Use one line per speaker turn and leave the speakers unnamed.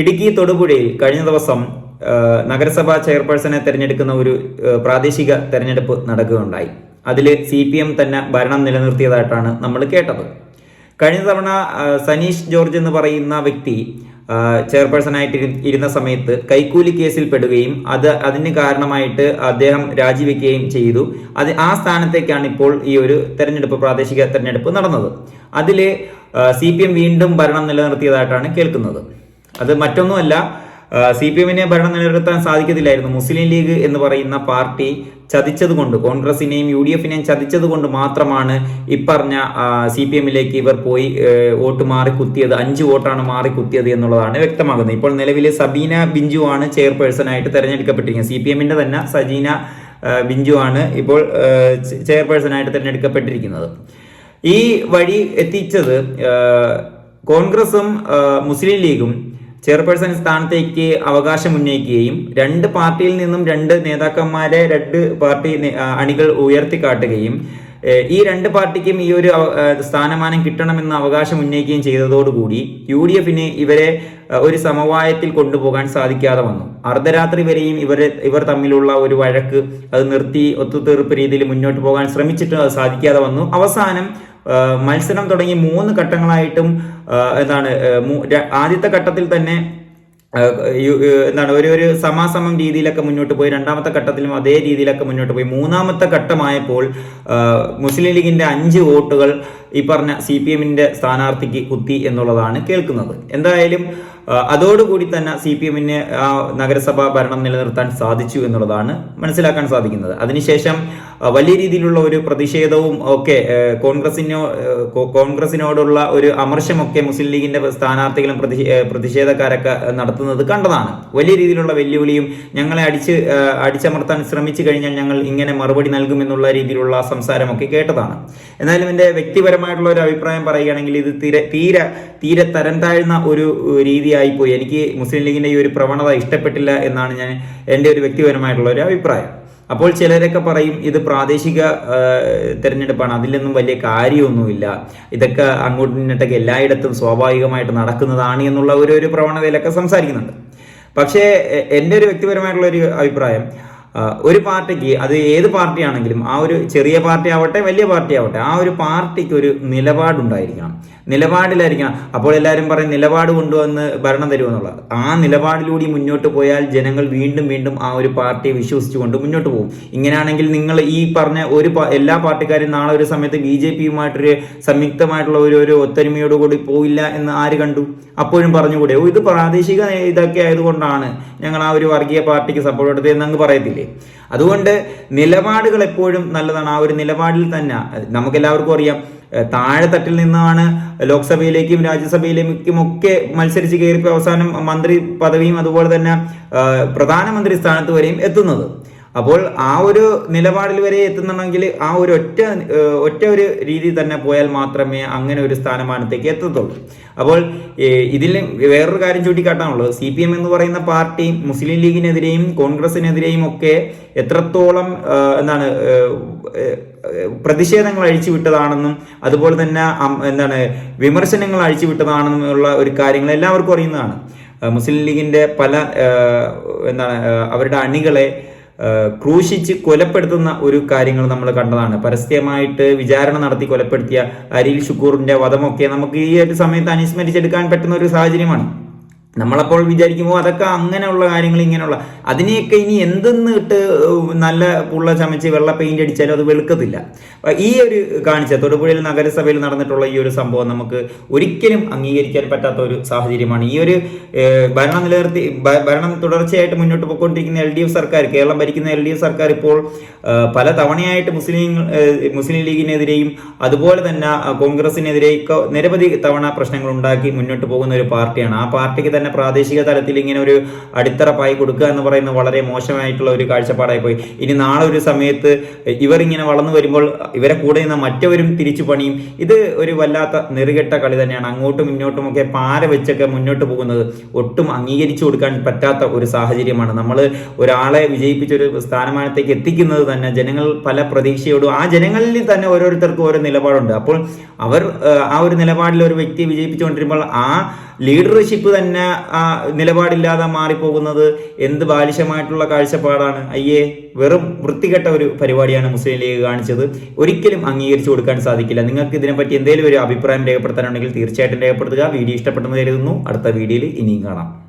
ഇടുക്കി തൊടുപുഴയിൽ കഴിഞ്ഞ ദിവസം നഗരസഭാ ചെയർപേഴ്സണെ തെരഞ്ഞെടുക്കുന്ന ഒരു പ്രാദേശിക തെരഞ്ഞെടുപ്പ് നടക്കുകയുണ്ടായി. അതിൽ സി പി എം തന്നെ ഭരണം നിലനിർത്തിയതായിട്ടാണ് നമ്മൾ കേട്ടത്. കഴിഞ്ഞ തവണ സനീഷ് ജോർജ് എന്ന് പറയുന്ന വ്യക്തി ചെയർപേഴ്സണായിട്ട് ഇരുന്ന സമയത്ത് കൈക്കൂലി കേസിൽ പെടുകയും അത് അതിന് കാരണമായിട്ട് അദ്ദേഹം രാജിവെക്കുകയും ചെയ്തു. അത് ആ സ്ഥാനത്തേക്കാണ് ഇപ്പോൾ ഈ ഒരു തെരഞ്ഞെടുപ്പ് പ്രാദേശിക തെരഞ്ഞെടുപ്പ് നടന്നത്. അതിൽ സി വീണ്ടും ഭരണം നിലനിർത്തിയതായിട്ടാണ് കേൾക്കുന്നത്. അത് മറ്റൊന്നുമല്ല സി പി എമ്മിനെ ഭരണം നിലനിർത്താൻ സാധിക്കത്തില്ലായിരുന്നു. മുസ്ലിം ലീഗ് എന്ന് പറയുന്ന പാർട്ടി ചതിച്ചതുകൊണ്ട് കോൺഗ്രസിനെയും യു ഡി എഫിനെയും ചതിച്ചതുകൊണ്ട് മാത്രമാണ് ഇപ്പറഞ്ഞ സി പി എമ്മിലേക്ക് ഇവർ പോയി വോട്ട് മാറി കുത്തിയത് അഞ്ച് വോട്ടാണ് മാറി കുത്തിയത് എന്നുള്ളതാണ് വ്യക്തമാകുന്നത്. ഇപ്പോൾ നിലവിലെ സബീന ബിഞ്ചു ആണ് ചെയർപേഴ്സൺ ആയിട്ട് തെരഞ്ഞെടുക്കപ്പെട്ടിരിക്കുന്നത്. സി പി എമ്മിന്റെ തന്നെ സജീന ബിഞ്ചു ആണ് ഇപ്പോൾ ചെയർപേഴ്സൺ ആയിട്ട് തെരഞ്ഞെടുക്കപ്പെട്ടിരിക്കുന്നത്. ഈ വഴി എത്തിച്ചത് കോൺഗ്രസും മുസ്ലിം ലീഗും ചെയർപേഴ്സൺ സ്ഥാനത്തേക്ക് അവകാശം ഉന്നയിക്കുകയും രണ്ട് പാർട്ടിയിൽ നിന്നും രണ്ട് നേതാക്കന്മാരെ രണ്ട് പാർട്ടി അണികൾ ഉയർത്തിക്കാട്ടുകയും ഈ രണ്ട് പാർട്ടിക്കും ഈ ഒരു സ്ഥാനമാനം കിട്ടണമെന്ന് അവകാശം ഉന്നയിക്കുകയും ചെയ്തതോടുകൂടി യു ഡി എഫിന് ഇവരെ ഒരു സമവായത്തിൽ കൊണ്ടുപോകാൻ സാധിക്കാതെ വന്നു. അർദ്ധരാത്രി വരെയും ഇവർ ഇവർ തമ്മിലുള്ള ഒരു വഴക്ക് അത് നിർത്തി ഒത്തുതീർപ്പ് രീതിയിൽ മുന്നോട്ട് പോകാൻ ശ്രമിച്ചിട്ട് അത് സാധിക്കാതെ വന്നു. അവസാനം മത്സരം തുടങ്ങി മൂന്ന് ഘട്ടങ്ങളായിട്ടും എന്താണ് ആദ്യത്തെ ഘട്ടത്തിൽ തന്നെ എന്താണ് ഒരു ഒരു സമാസമം രീതിയിലൊക്കെ മുന്നോട്ട് പോയി രണ്ടാമത്തെ ഘട്ടത്തിലും അതേ രീതിയിലൊക്കെ മുന്നോട്ട് പോയി. മൂന്നാമത്തെ ഘട്ടമായപ്പോൾ മുസ്ലിം ലീഗിന്റെ അഞ്ച് വോട്ടുകൾ ഈ പറഞ്ഞ സി പി എമ്മിന്റെ സ്ഥാനാർത്ഥിക്ക് കുത്തി എന്നുള്ളതാണ് കേൾക്കുന്നത്. എന്തായാലും അതോടുകൂടി തന്നെ സി പി എമ്മിന് നഗരസഭാ ഭരണം നിലനിർത്താൻ സാധിച്ചു എന്നുള്ളതാണ് മനസ്സിലാക്കാൻ സാധിക്കുന്നത്. അതിനുശേഷം വലിയ രീതിയിലുള്ള ഒരു പ്രതിഷേധവും ഒക്കെ കോൺഗ്രസിനോ കോൺഗ്രസിനോടുള്ള ഒരു അമർശമൊക്കെ മുസ്ലിം ലീഗിന്റെ സ്ഥാനാർത്ഥികളും പ്രതിഷേധക്കാരൊക്കെ പ്രതിഷേധക്കാരൊക്കെ നടത്തുന്നത് കണ്ടതാണ്. വലിയ രീതിയിലുള്ള വെല്ലുവിളിയും ഞങ്ങളെ അടിച്ച് അടിച്ചമർത്താൻ ശ്രമിച്ചു കഴിഞ്ഞാൽ ഞങ്ങൾ ഇങ്ങനെ മറുപടി നൽകുമെന്നുള്ള രീതിയിലുള്ള സംസാരമൊക്കെ കേട്ടതാണ്. എന്നാലും എന്റെ വ്യക്തിപരമായിട്ടുള്ള ഒരു അഭിപ്രായം പറയുകയാണെങ്കിൽ ഇത് തീരെ തീരെ തീരെ തരം താഴ്ന്ന ഒരു രീതിയായിപ്പോയി. രീതിയായി പോയി എനിക്ക് മുസ്ലിം ലീഗിന്റെ ഈ ഒരു പ്രവണത ഇഷ്ടപ്പെട്ടില്ല എന്നാണ് ഞാൻ എന്റെ ഒരു വ്യക്തിപരമായിട്ടുള്ള ഒരു അഭിപ്രായം. അപ്പോൾ ചിലരൊക്കെ പറയും ഇത് പ്രാദേശിക തിരഞ്ഞെടുപ്പാണ് അതിലൊന്നും വലിയ കാര്യമൊന്നുമില്ല. ഇതൊക്കെ അങ്ങോട്ടും ഇങ്ങോട്ടൊക്കെ എല്ലായിടത്തും സ്വാഭാവികമായിട്ട് നടക്കുന്നതാണ് എന്നുള്ള ഒരു ഒരു പ്രവണതയിലൊക്കെ സംസാരിക്കുന്നുണ്ട്. പക്ഷേ എന്റെ ഒരു വ്യക്തിപരമായിട്ടുള്ള ഒരു അഭിപ്രായം ഒരു പാർട്ടിക്ക് അത് ഏത് പാർട്ടിയാണെങ്കിലും ആ ഒരു ചെറിയ പാർട്ടി ആവട്ടെ വലിയ പാർട്ടി ആവട്ടെ ആ ഒരു പാർട്ടിക്ക് ഒരു നിലപാടുണ്ടായിരിക്കണം. നിലപാടിലായിരിക്കണം. അപ്പോൾ എല്ലാവരും പറയും നിലപാട് കൊണ്ടുവന്ന് ഭരണം തരുമെന്നുള്ളത് ആ നിലപാടിലൂടെ മുന്നോട്ട് പോയാൽ ജനങ്ങൾ വീണ്ടും വീണ്ടും ആ ഒരു പാർട്ടിയെ വിശ്വസിച്ചുകൊണ്ട് മുന്നോട്ട് പോകും. ഇങ്ങനെയാണെങ്കിൽ നിങ്ങൾ ഈ പറഞ്ഞ ഒരു എല്ലാ പാർട്ടിക്കാരും നാളെ ഒരു സമയത്ത് ബി ജെ പിയുമായിട്ടൊരു സംയുക്തമായിട്ടുള്ള ഒരു ഒരു ഒത്തൊരുമയോടുകൂടി പോയില്ല എന്ന് ആര് കണ്ടു? അപ്പോഴും പറഞ്ഞുകൂടെ ഓ ഇത് പ്രാദേശിക ഇതൊക്കെ ആയതുകൊണ്ടാണ് ഞങ്ങൾ ആ ഒരു വർഗീയ പാർട്ടിക്ക് സപ്പോർട്ട് കൊടുത്തത് എന്നങ്ങ് പറയത്തില്ലേ? അതുകൊണ്ട് നിലപാടുകൾ എപ്പോഴും നല്ലതാണ്. ആ ഒരു നിലപാടിൽ തന്നെ നമുക്ക് എല്ലാവർക്കും അറിയാം താഴെ താഴെത്തട്ടിൽ നിന്നാണ് ലോക്സഭയിലേക്കും രാജ്യസഭയിലേക്കും ഒക്കെ മത്സരിച്ച് കയറിപ്പോ അവസാനം മന്ത്രി പദവിയും അതുപോലെ തന്നെ പ്രധാനമന്ത്രി സ്ഥാനത്ത് വരെയും എത്തുന്നത്. അപ്പോൾ ആ ഒരു നിലപാടിൽ വരെ എത്തുന്നുണ്ടെങ്കിൽ ആ ഒരു ഒറ്റ ഒറ്റ ഒരു രീതി തന്നെ പോയാൽ മാത്രമേ അങ്ങനെ ഒരു സ്ഥാനമാനത്തേക്ക് എത്തത്തുള്ളൂ. അപ്പോൾ ഇതിൽ വേറൊരു കാര്യം ചൂണ്ടിക്കാട്ടാനുള്ളത്. സി പി എം എന്ന് പറയുന്ന പാർട്ടി മുസ്ലിം ലീഗിനെതിരെയും കോൺഗ്രസിനെതിരെയും ഒക്കെ എത്രത്തോളം എന്താണ് പ്രതിഷേധങ്ങൾ അഴിച്ചുവിട്ടതാണെന്നും അതുപോലെ തന്നെ എന്താണ് വിമർശനങ്ങൾ അഴിച്ചുവിട്ടതാണെന്നും ഉള്ള ഒരു കാര്യങ്ങൾ എല്ലാവർക്കും അറിയുന്നതാണ്. മുസ്ലിം ലീഗിന്റെ പല എന്താണ് അവരുടെ അണികളെ ക്രൂശിച്ച് കൊലപ്പെടുത്തുന്ന ഒരു കാര്യങ്ങൾ നമ്മൾ കണ്ടതാണ്. പരസ്യമായിട്ട് വിചാരണ നടത്തി കൊലപ്പെടുത്തിയ അരിൽ ഷുക്കൂറിന്റെ വധമൊക്കെ നമുക്ക് ഈ ഒരു സമയത്ത് അനുസ്മരിച്ചെടുക്കാൻ പറ്റുന്ന ഒരു സാഹചര്യമാണ്. നമ്മളപ്പോൾ വിചാരിക്കുമ്പോൾ അതൊക്കെ അങ്ങനെയുള്ള കാര്യങ്ങൾ ഇങ്ങനെയുള്ള അതിനെയൊക്കെ ഇനി എന്തെന്ന് ഇട്ട് നല്ല പുള്ള ചമച്ച് വെള്ള പെയിന്റ് അടിച്ചാലും അത് വെളുക്കത്തില്ല. ഈ ഒരു കാണിച്ച തൊടുപുഴയിൽ നഗരസഭയിൽ നടന്നിട്ടുള്ള ഈ ഒരു സംഭവം നമുക്ക് ഒരിക്കലും അംഗീകരിക്കാൻ പറ്റാത്ത ഒരു സാഹചര്യമാണ്. ഈ ഒരു ഭരണം നിലനിർത്തി ഭരണം തുടർച്ചയായിട്ട് മുന്നോട്ട് പോയിക്കൊണ്ടിരിക്കുന്ന എൽ ഡി എഫ് സർക്കാർ കേരളം ഭരിക്കുന്ന എൽ ഡി എഫ് സർക്കാർ ഇപ്പോൾ പല തവണയായിട്ട് മുസ്ലിം മുസ്ലിം ലീഗിനെതിരെയും അതുപോലെ തന്നെ കോൺഗ്രസിനെതിരെയൊക്കെ നിരവധി തവണ പ്രശ്നങ്ങൾ ഉണ്ടാക്കി മുന്നോട്ട് പോകുന്ന ഒരു പാർട്ടിയാണ്. ആ പാർട്ടിക്ക് തന്നെ പ്രാദേശിക തലത്തിൽ ഇങ്ങനെ ഒരു അടിത്തറ പായി കൊടുക്കുക എന്ന് പറയുന്നത് വളരെ മോശമായിട്ടുള്ള ഒരു കാഴ്ചപ്പാടായി പോയി. ഇനി നാളെ ഒരു സമയത്ത് ഇവർ ഇങ്ങനെ വളർന്നു വരുമ്പോൾ ഇവരെ കൂടെ നിന്ന് മറ്റവരും തിരിച്ചു പണിയും. ഇത് ഒരു വല്ലാത്ത നെറുകെട്ട കളി തന്നെയാണ്. അങ്ങോട്ടും ഇങ്ങോട്ടും ഒക്കെ പാര വെച്ചൊക്കെ മുന്നോട്ട് പോകുന്നത് ഒട്ടും അംഗീകരിച്ചു കൊടുക്കാൻ പറ്റാത്ത ഒരു സാഹചര്യമാണ്. നമ്മൾ ഒരാളെ വിജയിപ്പിച്ചൊരു സ്ഥാനമാനത്തേക്ക് എത്തിക്കുന്നത് തന്നെ ജനങ്ങൾ പല പ്രതീക്ഷയോടും ആ ജനങ്ങളിൽ തന്നെ ഓരോരുത്തർക്കും ഓരോ നിലപാടുണ്ട്. അപ്പോൾ അവർ ആ ഒരു നിലപാടിൽ ഒരു വ്യക്തിയെ വിജയിപ്പിച്ചുകൊണ്ടിരുമ്പോൾ ആ ലീഡർഷിപ്പ് തന്നെ നിലപാടില്ലാതെ മാറിപ്പോകുന്നത് എന്ത് ബാലിശമായിട്ടുള്ള കാഴ്ചപ്പാടാണ്? അയ്യേ വെറും വൃത്തികെട്ട ഒരു പരിപാടിയാണ് മുസ്ലിം ലീഗ് കാണിച്ചത്. ഒരിക്കലും അംഗീകരിച്ചു കൊടുക്കാൻ സാധിക്കില്ല. നിങ്ങൾക്ക് ഇതിനെപ്പറ്റി എന്തെങ്കിലും ഒരു അഭിപ്രായം രേഖപ്പെടുത്താനുണ്ടെങ്കിൽ തീർച്ചയായിട്ടും രേഖപ്പെടുത്തുക. വീഡിയോ ഇഷ്ടപ്പെട്ടെന്ന് കരുതുന്നു. അടുത്ത വീഡിയോയിൽ ഇനിയും കാണാം.